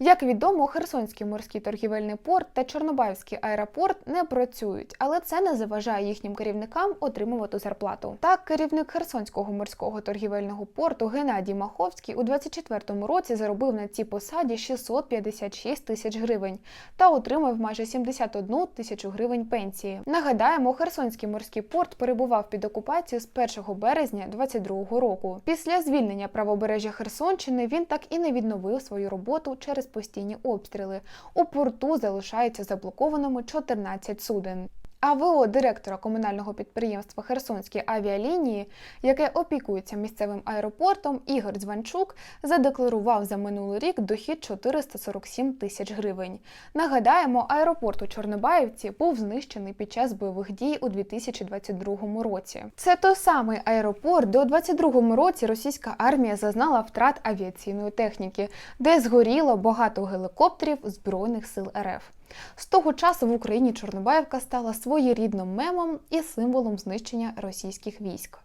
Як відомо, Херсонський морський торгівельний порт та Чорнобаївський аеропорт не працюють, але це не заважає їхнім керівникам отримувати зарплату. Так, керівник Херсонського морського торгівельного порту Геннадій Маховський у 24-му році заробив на цій посаді 656 тисяч гривень та отримав майже 71 тисячу гривень пенсії. Нагадаємо, Херсонський морський порт перебував під окупацією з 1 березня 22-го року. Після звільнення правобережжя Херсонщини він так і не відновив свою роботу через постійні обстріли. У порту залишаються заблокованими 14 суден. А ВО директора комунального підприємства Херсонські авіалінії, яке опікується місцевим аеропортом, Ігор Дзванчук задекларував за минулий рік дохід 447 тисяч гривень. Нагадаємо, аеропорт у Чорнобаївці був знищений під час бойових дій у 2022 році. Це той самий аеропорт, де у 2022 році російська армія зазнала втрат авіаційної техніки, де згоріло багато гелікоптерів Збройних сил РФ. З того часу в Україні Чорнобаївка стала своєрідним мемом і символом знищення російських військ.